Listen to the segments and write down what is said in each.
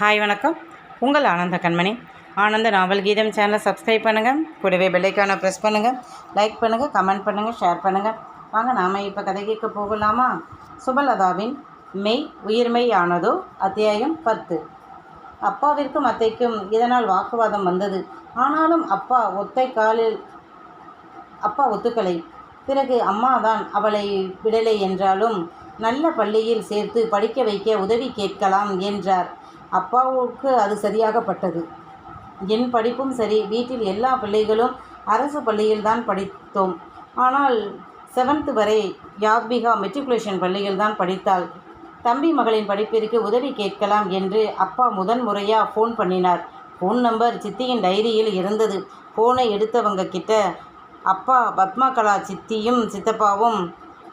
Hi வணக்கம். உங்கள் ஆனந்த கண்மணி. ஆனந்த நாவல் கீதம் சேனலை சப்ஸ்கிரைப் பண்ணுங்கள் கூடவே பெல்லைக்கான ப்ரெஸ் பண்ணுங்கள் லைக் பண்ணுங்கள் கமெண்ட் பண்ணுங்கள் ஷேர் பண்ணுங்கள் வாங்க நாம் இப்போ கதைக்கு போகலாமா? சுபலதாவின் மெய் உயிர்மெய் ஆனதோ அத்தியாயம் பத்து. அப்பாவிற்கும் அத்தைக்கும் இதனால் வாக்குவாதம் வந்தது. ஆனாலும் அப்பா ஒத்தை காலில் அப்பா ஒத்துக்கலை. பிறகு அம்மா தான் அவளை விடலை என்றாலும் நல்ல பள்ளியில் சேர்த்து படிக்க வைக்க உதவி கேட்கலாம் என்றார். அப்பாவுக்கு அது சரியாகப்பட்டது. என் படிப்பும் சரி வீட்டில் எல்லா பிள்ளைகளும் அரசு பள்ளியில்தான் படித்தோம். ஆனால் செவன்த் வரை யாத்பிகா மெட்ரிகுலேஷன் பள்ளியில் தான் படித்தாள். தம்பி மகளின் படிப்பிற்கு உதவி கேட்கலாம் என்று அப்பா முதன் முறையாக ஃபோன் பண்ணினார். ஃபோன் நம்பர் சித்தியின் டைரியில் இருந்தது. ஃபோனை எடுத்தவங்க கிட்ட அப்பா பத்மா கலா சித்தியும் சித்தப்பாவும்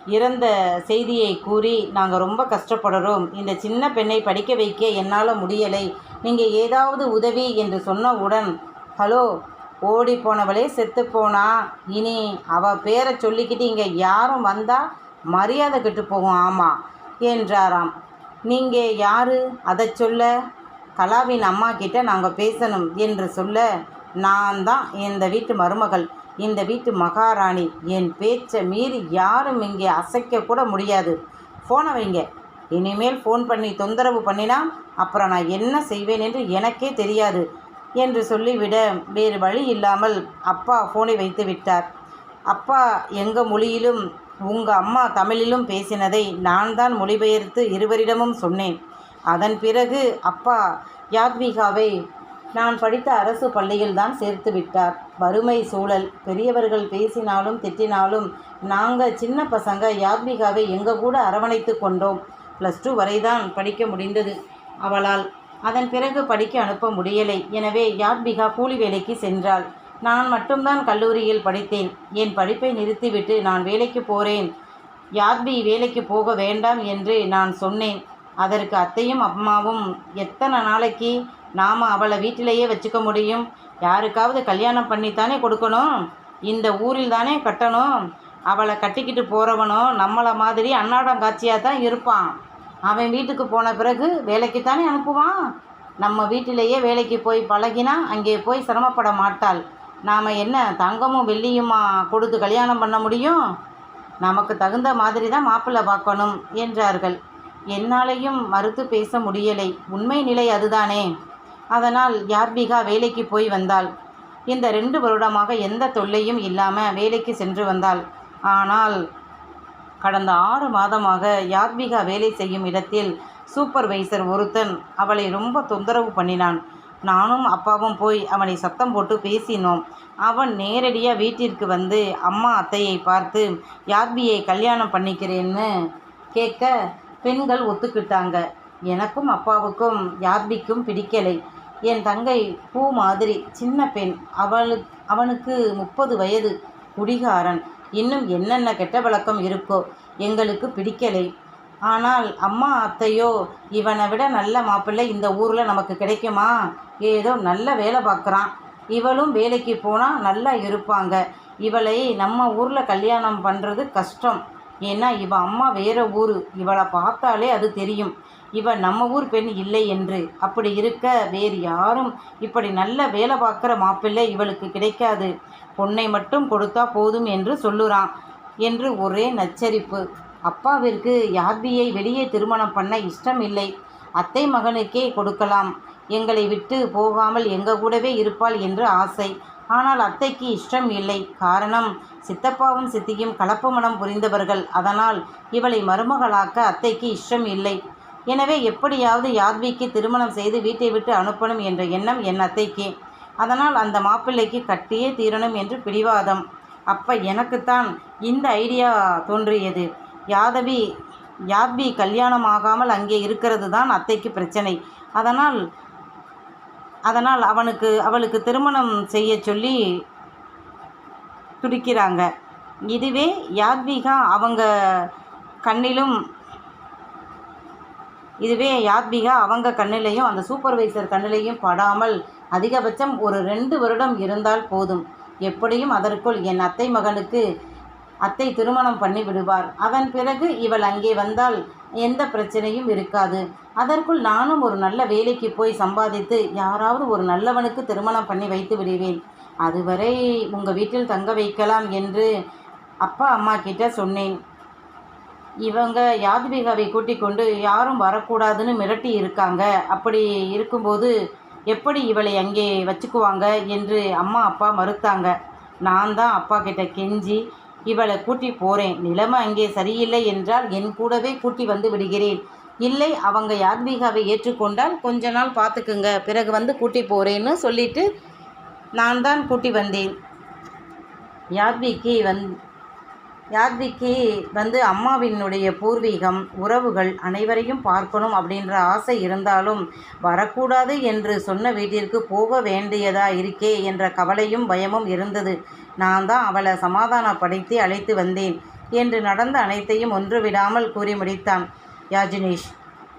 இறந்த செய்தியை கூறி நாங்கள் ரொம்ப கஷ்டப்படுறோம். இந்த சின்ன பெண்ணை படிக்க வைக்க என்னால் முடியலை. நீங்கள் ஏதாவது உதவி என்று சொன்னவுடன் ஹலோ ஓடி போனவளே செத்துப்போனா இனி அவள் பேரை சொல்லிக்கிட்டு இங்கே யாரும் வந்தால் மரியாதை கெட்டு போகும் ஆமாம் என்றாராம். நீங்கள் யாரு? அதை சொல்ல. கலாவின் அம்மா கிட்ட நாங்கள் பேசணும் என்று சொல்ல நான் தான் இந்த வீட்டு மருமகள். இந்த வீட்டு மகாராணி என் பேச்சை மீறி யாரும் இங்கே அசைக்க கூட முடியாது. ஃபோனை வைங்க. இனிமேல் ஃபோன் பண்ணி தொந்தரவு பண்ணினா அப்புறம் நான் என்ன செய்வேன் என்று எனக்கே தெரியாது என்று சொல்லிவிட வேறு வழி இல்லாமல் அப்பா ஃபோனை வைத்து விட்டார். அப்பா எங்கள் மொழியிலும் உங்கள் அம்மா தமிழிலும் பேசினதை நான் தான் மொழிபெயர்த்து இருவரிடமும் சொன்னேன். அதன் பிறகு அப்பா யாத்விகாவை நான் படித்த அரசு பள்ளியில் தான் சேர்த்து விட்டார். வறுமை சூழல். பெரியவர்கள் பேசினாலும் திட்டினாலும் நாங்கள் சின்ன பசங்க யாத்மிகாவை எங்கள் கூட அரவணைத்து கொண்டோம். ப்ளஸ் டூ வரைதான் படிக்க முடிந்தது அவளால். அதன் பிறகு படிக்க அனுப்ப முடியலை. எனவே யாத்மிகா கூலி வேலைக்கு சென்றாள். நான் மட்டும்தான் கல்லூரியில் படித்தேன். என் படிப்பை நிறுத்திவிட்டு நான் வேலைக்கு போகிறேன் யாத்மி வேலைக்கு போக வேண்டாம் என்று நான் சொன்னேன். அதற்கு அத்தையும் அம்மாவும் எத்தனை நாளைக்கு நாம் அவளை வீட்டிலேயே வச்சுக்க முடியும். யாருக்காவது கல்யாணம் பண்ணித்தானே கொடுக்கணும்? இந்த ஊரில் தானே கட்டணும்? அவளை கட்டிக்கிட்டு போகிறவனோ நம்மளை மாதிரி அன்னாடம் காட்சியாக தான் இருப்பான். அவன் வீட்டுக்கு போன பிறகு வேலைக்கு தானே அனுப்புவான்? நம்ம வீட்டிலேயே வேலைக்கு போய் பழகினா அங்கே போய் சிரமப்பட மாட்டாள். நாம் என்ன தங்கமும் வெள்ளியுமா கொடுத்து கல்யாணம் பண்ண முடியும்? நமக்கு தகுந்த மாதிரி தான் மாப்பிள்ளை பார்க்கணும் என்றார்கள். என்னாலையும் மறுத்து பேச முடியலை. உண்மை நிலை அதுதானே. அதனால் யார்பிகா வேலைக்கு போய் வந்தாள். இந்த ரெண்டு வருடமாக எந்த தொல்லையும் இல்லாமல் வேலைக்கு சென்று வந்தாள். ஆனால் கடந்த ஆறு மாதமாக யார்பிகா வேலை செய்யும் இடத்தில் சூப்பர்வைசர் ஒருத்தன் அவளை ரொம்ப தொந்தரவு பண்ணினான். நானும் அப்பாவும் போய் அவனை சத்தம் போட்டு பேசினோம். அவன் நேரடியாக வீட்டிற்கு வந்து அம்மா அத்தையை பார்த்து யார்பியை கல்யாணம் பண்ணிக்கிறேன்னு கேட்க பெண்கள் ஒத்துக்கிட்டாங்க. எனக்கும் அப்பாவுக்கும் யார்பிக்கும் பிடிக்கலை. என் தங்கை பூ மாதிரி சின்ன பெண். அவளு அவனுக்கு முப்பது வயது. குடிகாரன். இன்னும் என்னென்ன கெட்ட பழக்கம் இருக்கோ எங்களுக்கு பிடிக்கலை. ஆனால் அம்மா அத்தையோ இவனை விட நல்ல மாப்பிள்ளை இந்த ஊரில் நமக்கு கிடைக்குமா? ஏதோ நல்ல வேலை பார்க்குறான். இவளும் வேலைக்கு போனால் நல்லா இருப்பாங்க. இவளை நம்ம ஊரில் கல்யாணம் பண்ணுறது கஷ்டம். ஏன்னா இவ அம்மா வேற ஊர். இவளை பார்த்தாலே அது தெரியும். இவ நம்ம ஊர் பெண் இல்லை என்று. அப்படி இருக்க வேறு யாரும் இப்படி நல்ல வேலை பார்க்குற மாப்பிள்ளை இவளுக்கு கிடைக்காது. பொண்ணை மட்டும் கொடுத்தா போதும் என்று சொல்லுறான் என்று ஒரே நச்சரிப்பு. அப்பாவிற்கு யாத்பியை வெளியே திருமணம் பண்ண இஷ்டம் இல்லை. அத்தை மகனுக்கே கொடுக்கலாம். எங்களை விட்டு போகாமல் எங்கள் கூடவே இருப்பாள் என்று ஆசை. ஆனால் அத்தைக்கு இஷ்டம் இல்லை. காரணம் சித்தப்பாவும் சித்தியும் கலப்பு மனம் புரிந்தவர்கள். அதனால் இவளை மருமகளாக்க அத்தைக்கு இஷ்டம் இல்லை. எனவே எப்படியாவது யாத்விக்கு திருமணம் செய்து வீட்டை விட்டு அனுப்பணும் என்ற எண்ணம் என் அத்தைக்கு. அதனால் அந்த மாப்பிள்ளைக்கு கட்டியே தீரணும் என்று பிடிவாதம். அப்போ எனக்குத்தான் இந்த ஐடியா தோன்றியது. யாதவி யாத்வி கல்யாணம் ஆகாமல் அங்கே இருக்கிறது தான் அத்தைக்கு பிரச்சனை. அதனால் அதனால் அவனுக்கு அவளுக்கு திருமணம் செய்ய சொல்லி துடிக்கிறாங்க. இதுவே யாத்விகா அவங்க கண்ணிலும் இதுவே யாத்விகா அவங்க கண்ணிலையும் அந்த சூப்பர்வைசர் கண்ணிலையும் படாமல் அதிகபட்சம் ஒரு ரெண்டு வருடம் இருந்தால் போதும். எப்படியும் அதற்குள் என் அத்தை மகனுக்கு அத்தை திருமணம் பண்ணி விடுவார். அதன் பிறகு இவள் அங்கே வந்தால் எந்த பிரச்சனையும் இருக்காது. அதற்குள் நானும் ஒரு நல்ல வேலைக்கு போய் சம்பாதித்து யாராவது ஒரு நல்லவனுக்கு திருமணம் பண்ணி வைத்து விடுவேன். அதுவரை உங்கள் வீட்டில் தங்க வைக்கலாம் என்று அப்பா அம்மா கிட்ட சொன்னேன். இவங்க யாத்விகாவை கூட்டிக் கொண்டு யாரும் வரக்கூடாதுன்னு மிரட்டி இருக்காங்க. அப்படி இருக்கும்போது எப்படி இவளை அங்கே வச்சுக்குவாங்க என்று அம்மா அப்பா மறுத்தாங்க. நான் தான் அப்பா கிட்ட கெஞ்சி இவளை கூட்டி போகிறேன் நிலைமை அங்கே சரியில்லை என்றால் என் கூடவே கூட்டி வந்து விடுகிறேன். இல்லை அவங்க யாத்விகாவை ஏற்றுக்கொண்டால் கொஞ்ச நாள் பார்த்துக்குங்க. பிறகு வந்து கூட்டி போகிறேன்னு சொல்லிட்டு நான் தான் கூட்டி வந்தேன். யாத்விக்கு வந் யாத்விக்கு வந்து அம்மாவினுடைய பூர்வீகம் உறவுகள் அனைவரையும் பார்க்கணும் அப்படின்ற ஆசை இருந்தாலும் வரக்கூடாது என்று சொன்ன வீட்டிற்கு போக வேண்டியதா இருக்கே என்ற கவலையும் பயமும் இருந்தது. நான் தான் அவளை சமாதானப்படுத்தி அழைத்து வந்தேன் என்று நடந்த அனைத்தையும் ஒன்று விடாமல் கூறி முடித்தான். யாஜினேஷ்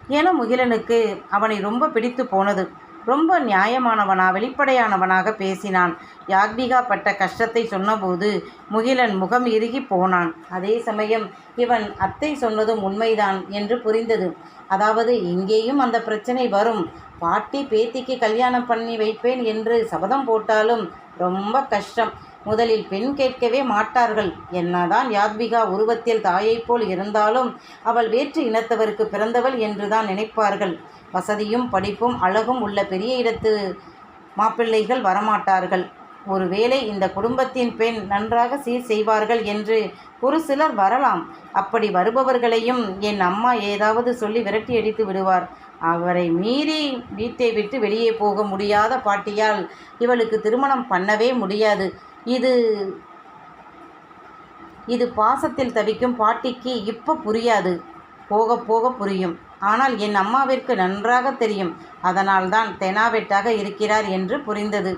என முகிலனுக்கு அவனை ரொம்ப பிடித்து போனது. ரொம்ப நியாயமானவனா வெளிப்படையானவனாக பேசினான். யாக்னிகா பட்ட கஷ்டத்தை சொன்னபோது முகிலன் முகம் இறுகி போனான். அதே சமயம் இவன் அத்தை சொன்னதும் உண்மைதான் என்று புரிந்தது. அதாவது இங்கேயும் அந்த பிரச்சனை வரும். பாட்டி பேத்திக்கு கல்யாணம் பண்ணி வைப்பேன் என்று சபதம் போட்டாலும் ரொம்ப கஷ்டம். முதலில் பெண் கேட்கவே மாட்டார்கள். என்னதான் யாத்விகா உருவத்தில் தாயைப் போல் இருந்தாலும் அவள் வேற்று இனத்தவருக்கு பிறந்தவள் என்றுதான் நினைப்பார்கள். வசதியும் படிப்பும் அழகும் உள்ள பெரிய இடத்து மாப்பிள்ளைகள் வரமாட்டார்கள். ஒருவேளை இந்த குடும்பத்தின் பெண் நன்றாக சீர் செய்வார்கள் என்று ஒரு சிலர் வரலாம். அப்படி வருபவர்களையும் என் அம்மா ஏதாவது சொல்லி விரட்டி அடித்து விடுவார். அவரை மீறி வீட்டை விட்டு வெளியே போக முடியாத பாட்டியால் இவளுக்கு திருமணம் பண்ணவே முடியாது. இது இது பாசத்தில் தவிக்கும் பாட்டிக்கு இப்போ புரியாது. போக போக புரியும். ஆனால் என் அம்மாவிற்கு நன்றாக தெரியும். அதனால்தான் தெனாவெட்டாக இருக்கிறார் என்று புரிந்தது.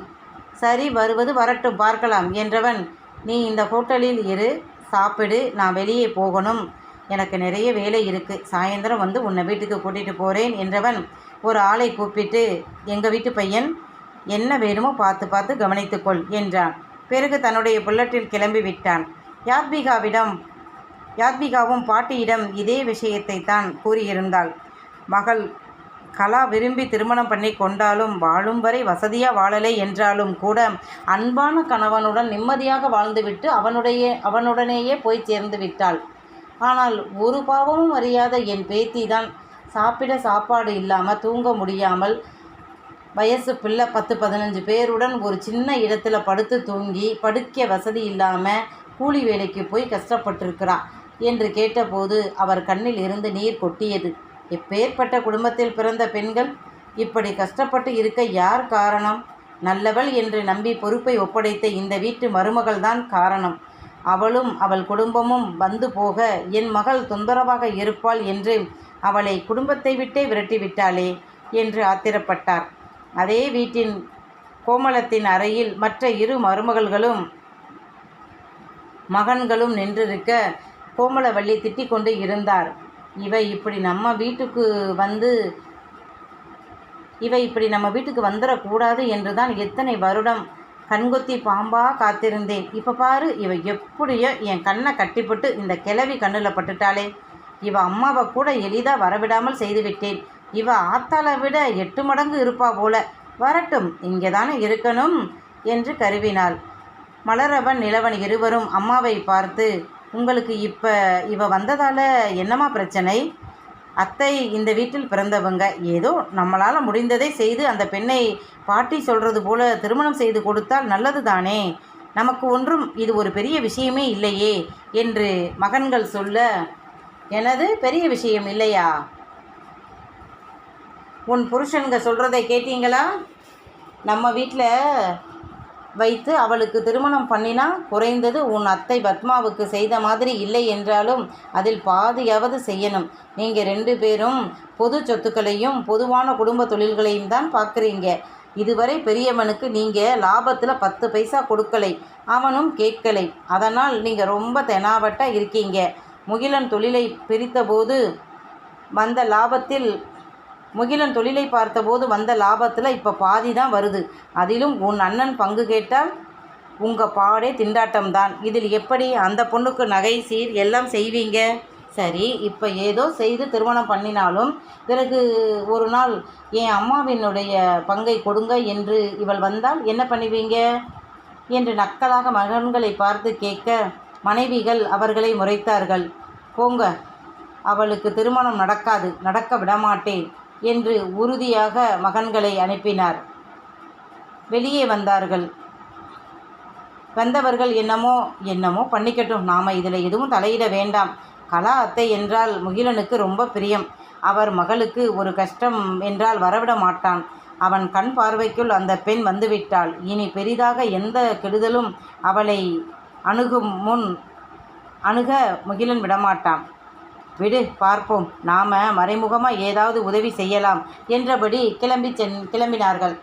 சரி வருவது வரட்டும் பார்க்கலாம் என்றவன் நீ இந்த ஹோட்டலில் இரு சாப்பிடு நான் வெளியே போகணும். எனக்கு நிறைய வேலை இருக்குது சாயந்தரம் வந்து உன்னை வீட்டுக்கு கூட்டிகிட்டு போகிறேன் என்றவன் ஒரு ஆளை கூப்பிட்டு எங்கள் வீட்டு பையன் என்ன வேணுமோ பார்த்து பார்த்து கவனித்துக்கொள் என்றான். பிறகு தன்னுடைய புல்லட்டில் கிளம்பி விட்டான். யாத்பிகாவிடம் யாத்பிகாவும் பாட்டியிடம் இதே விஷயத்தை தான் கூறியிருந்தாள். மகள் கலா விரும்பி திருமணம் பண்ணி கொண்டாலும் வாழும் வரை வசதியாக வாழலை என்றாலும் கூட அன்பான கணவனுடன் நிம்மதியாக வாழ்ந்துவிட்டு அவனுடைய அவனுடனேயே போய் சேர்ந்து விட்டாள். ஆனால் ஒரு பாவமும் அறியாத என் பேத்தி தான் சாப்பிட சாப்பாடு இல்லாமல் தூங்க முடியாமல் வயசு பிள்ளை பத்து பதினஞ்சு பேருடன் ஒரு சின்ன இடத்துல படுத்து தூங்கி படுக்க வசதி இல்லாமல் கூலி வேலைக்கு போய் கஷ்டப்பட்டிருக்கிறா என்று கேட்டபோது அவர் கண்ணில் இருந்து நீர் கொட்டியது. எப்பேற்பட்ட குடும்பத்தில் பிறந்த பெண்கள் இப்படி கஷ்டப்பட்டு இருக்க யார் காரணம்? நல்லவள் என்று நம்பி பொறுப்பை ஒப்படைத்த இந்த வீட்டு மருமகள் தான் காரணம். அவளும் அவள் குடும்பமும் வந்து போக என் மகள் தொந்தரவாக இருப்பாள் என்று அவளை குடும்பத்தை விட்டே விரட்டிவிட்டாளே என்று ஆத்திரப்பட்டார். அதே வீட்டின் கோமலத்தின் அறையில் மற்ற இரு மருமகள்களும் மகன்களும் நின்றிருக்க கோமலவள்ளி திட்டிக் கொண்டு இருந்தார். இவை இப்படி நம்ம வீட்டுக்கு வந்து இவை இப்படி நம்ம வீட்டுக்கு வந்துடக்கூடாது என்று தான் எத்தனை வருடம் கண்கொத்தி பாம்பாக காத்திருந்தேன். இப்போ பாரு இவ எப்படியோ என் கண்ணை கட்டிப்பட்டு இந்த கிளவி கண்ணில் பட்டுட்டாளே. இவ அம்மாவை கூட எளிதாக வரவிடாமல் செய்துவிட்டேன் இவ ஆத்தாளை விட எட்டு மடங்கு இருப்பா போல. வரட்டும் இங்கே தானே இருக்கணும்? என்று கருவினாள். மலரவன் நிலவன் இருவரும் அம்மாவை பார்த்து உங்களுக்கு இப்போ இவ வந்ததால் என்னம்மா பிரச்சனை? அத்தை இந்த வீட்டில் பிறந்தவங்க ஏதோ நம்மளால் முடிந்ததை செய்து அந்த பெண்ணை பாட்டி சொல்கிறது போல திருமணம் செய்து கொடுத்தால் நல்லது தானே நமக்கு ஒன்றும் இது ஒரு பெரிய விஷயமே இல்லையே என்று மகன்கள் சொல்ல எனது பெரிய விஷயம் இல்லையா? உன் புருஷனுங்க சொல்கிறதை கேட்டீங்களா? நம்ம வீட்டில் வைத்து அவளுக்கு திருமணம் பண்ணினா குறைந்தது உன் அத்தை பத்மாவுக்கு செய்த மாதிரி இல்லை என்றாலும் அதில் பாதியாவது செய்யணும். நீங்கள் ரெண்டு பேரும் பொது சொத்துக்களையும் பொதுவான குடும்ப தொழில்களையும் தான் பார்க்குறீங்க. இதுவரை பெரியவனுக்கு நீங்கள் லாபத்தில் பத்து பைசா கொடுக்கலை. அவனும் கேட்கலை. அதனால் நீங்கள் ரொம்ப தெனாவட்டாக இருக்கீங்க. முகிலன் தொழிலை பிரித்தபோது வந்த லாபத்தில் முகிலன் தொழிலை பார்த்தபோது வந்த லாபத்தில் இப்போ பாதி தான் வருது. அதிலும் உன் அண்ணன் பங்கு கேட்டால் உங்கள் பாடே திண்டாட்டம்தான். இதில் எப்படி அந்த பொண்ணுக்கு நகை சீர் எல்லாம் செய்வீங்க? சரி இப்போ ஏதோ செய்து திருமணம் பண்ணினாலும் பிறகு ஒரு நாள் என் அம்மாவினுடைய பங்கை கொடுங்க என்று இவள் வந்தால் என்ன பண்ணுவீங்க? என்று நக்கலாக மகன்களை பார்த்து கேட்க மனைவிகள் அவர்களை முறைத்தார்கள். போங்க அவளுக்கு திருமணம் நடக்காது. நடக்க விடமாட்டேன். என்று உறுதியாக மகன்களை அனுப்பினார். வெளியே வந்தார்கள். வந்தவர்கள் என்னமோ என்னமோ பண்ணிக்கட்டும். நாம் இதில் எதுவும் தலையிட வேண்டாம். கலா அத்தை என்றால் முகிலனுக்கு ரொம்ப பிரியம். அவர் மகளுக்கு ஒரு கஷ்டம் என்றால் வரவிட மாட்டான். அவன் கண் பார்வைக்குள் அந்த பெண் வந்துவிட்டாள். இனி பெரிதாக எந்த கெடுதலும் அவளை அணுகும் முன் அணுக முகிலன் விடமாட்டான். விடு பார்ப்போம். நாம மறைமுகமாக ஏதாவது உதவி செய்யலாம் என்றபடி கிளம்பி சென் கிளம்பினார்கள்.